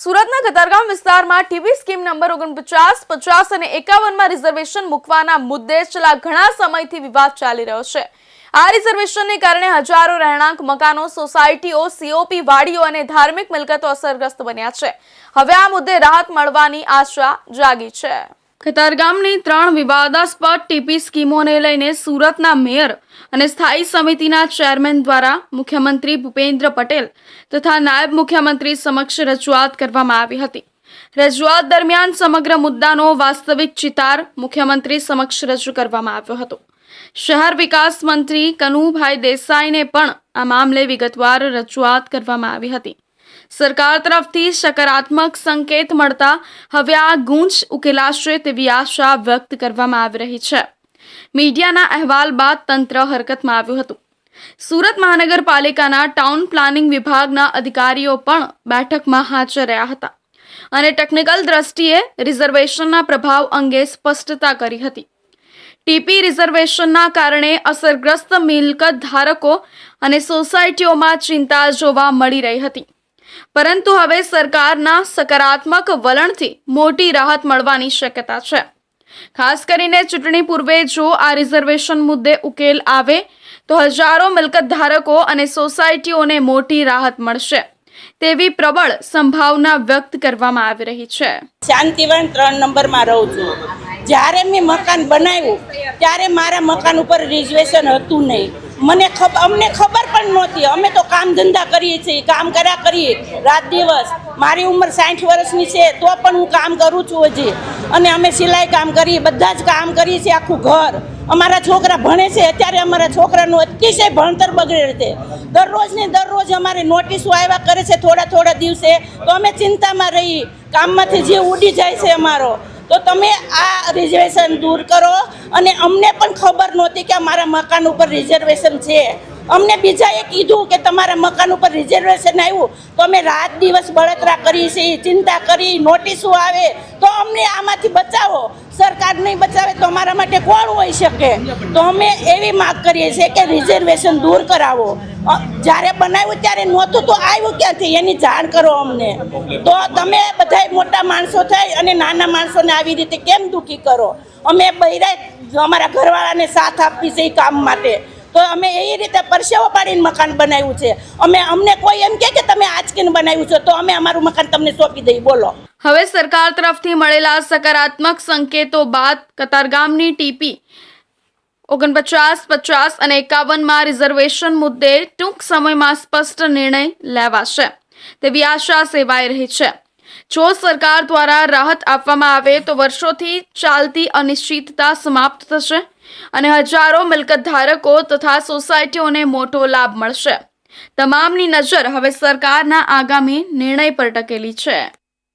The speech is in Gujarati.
સુરતના કતારગામ વિસ્તારમાં ટીવી સ્કીમ નંબર ઓગણપચાસ, પચાસ અને એકાવનમાં રિઝર્વેશન મૂકવાના મુદ્દે છેલ્લા ઘણા સમયથી વિવાદ ચાલી રહ્યો છે. આ રિઝર્વેશનને કારણે હજારો રહેણાંક મકાનો, સોસાયટીઓ સીઓપી વાડીઓ અને ધાર્મિક મિલકતો અસરગ્રસ્ત બન્યા છે. હવે આ મુદ્દે રાહત મળવાની આશા જાગી છે. કતારગામની ત્રણ વિવાદાસ્પદ ટીપી સ્કીમોને લઈને સુરતના મેયર અને સ્થાયી સમિતિના ચેરમેન દ્વારા મુખ્યમંત્રી ભૂપેન્દ્ર પટેલ તથા નાયબ મુખ્યમંત્રી સમક્ષ રજૂઆત કરવામાં આવી હતી. રજૂઆત દરમિયાન સમગ્ર મુદ્દાનો વાસ્તવિક ચિતાર મુખ્યમંત્રી સમક્ષ રજૂ કરવામાં આવ્યો હતો. શહેર વિકાસ મંત્રી કનુભાઈ દેસાઈને પણ આ મામલે વિગતવાર રજૂઆત કરવામાં આવી હતી. સરકાર તરફથી સકારાત્મક સંકેત મળતા હવે આ ગૂંચ ઉકેલાશે તેવી આશા વ્યક્ત કરવામાં આવી રહી છે. મીડિયાના અહેવાલ બાદ તંત્ર હરકતમાં આવ્યું હતું. સુરત મહાનગરપાલિકાના ટાઉન પ્લાનિંગ વિભાગના અધિકારીઓ પણ બેઠકમાં હાજર રહ્યા હતા અને ટેકનિકલ દ્રષ્ટિએ રિઝર્વેશનના પ્રભાવ અંગે સ્પષ્ટતા કરી હતી. ટીપી રિઝર્વેશનના કારણે અસરગ્રસ્ત મિલકત ધારકો અને સોસાયટીઓમાં ચિંતા જોવા મળી રહી હતી. પરંતુ હવે સરકારના સકારાત્મક વલણથી મોટી રાહત મળવાની શક્યતા છે. ખાસ કરીને ચૂંટણી પૂર્વે જો આ રિઝર્વેશન મુદ્દે ઉકેલ આવે, તો હજારો મિલકત ધારકો અને સોસાયટીઓને મોટી રાહત મળશે. તેવી પ્રબળ સંભાવના વ્યક્ત કરવામાં આવી રહી છે. શાંતિવન ત્રણ નંબરમાં રહું છું. જ્યારે મેં મકાન બનાવ્યું, ત્યારે મારા મકાન ઉપર રિઝર્વેશન હતું નહીં. મને ખબર અમને ખબર પણ નહોતી. અમે તો કામ ધંધા કરીએ છીએ, કામ કર્યા કરીએ, રાત દિવસ. મારી ઉંમર સાઠ વર્ષની છે, તો પણ હું કામ કરું છું હજી. અને અમે સિલાઈ કામ કરીએ, બધા જ કામ કરીએ છીએ આખું ઘર. અમારા છોકરા ભણે છે, અત્યારે અમારા છોકરાનું અતિશય ભણતર બગડે છે. દરરોજ ને દરરોજ અમારે નોટિસો આવ્યા કરે છે થોડા થોડા દિવસે. તો અમે ચિંતામાં રહી કામમાંથી જે ઉડી જાય છે અમારો. તો તમે આ રિઝર્વેશન દૂર કરો અને અમને પણ ખબર નહોતી કે અમારા મકાન ઉપર રિઝર્વેશન છે. અમને બીજાએ કીધું કે તમારા મકાન ઉપર રિઝર્વેશન આવ્યું. તો અમે રાત દિવસ બળતરા કરી છીએ ચિંતા કરી નોટિસો આવે. તો અમને આમાંથી બચાવો. સરકાર નહીં બચાવે તો અમારા માટે કોણ હોઈ શકે? તો અમે એવી માગ કરીએ છીએ કે રિઝર્વેશન દૂર કરાવો. જ્યારે બનાવ્યું ત્યારે નહોતું તો આવ્યું ક્યાંથી? એની જાણ કરો અમને. તો તમે બધા મોટા માણસો થઈ અને નાના માણસોને આવી રીતે કેમ દુઃખી કરો? અમે બૈરા અમારા ઘરવાળાને સાથ આપી છે એ કામ માટે. તો અમે એ રીતે પરસેવો પાડીને મકાન બનાવ્યું છે. અમે, અમને કોઈ એમ કે તમે આંચકીને બનાવ્યું છે, તો અમે અમારું મકાન તમને સોંપી દઈએ. બોલો. હવે સરકાર તરફથી મળેલા સકારાત્મક સંકેતો બાદ કતારગામની ટીપી. ઓગણપચાસ, પચાસ અને એકાવનમાં રિઝર્વેશન મુદ્દે ટૂંક સમયમાં સ્પષ્ટ નિર્ણય લેવાશે. તેવી આશા સેવાઈ રહી છે. જો સરકાર દ્વારા રાહત આપવામાં આવે તો વર્ષોથી ચાલતી અનિશ્ચિતતા સમાપ્ત થશે અને હજારો મિલકત ધારકો તથા સોસાયટીઓને મોટો લાભ મળશે. તમામની નજર હવે સરકારના આગામી નિર્ણય પર ટકેલી છે.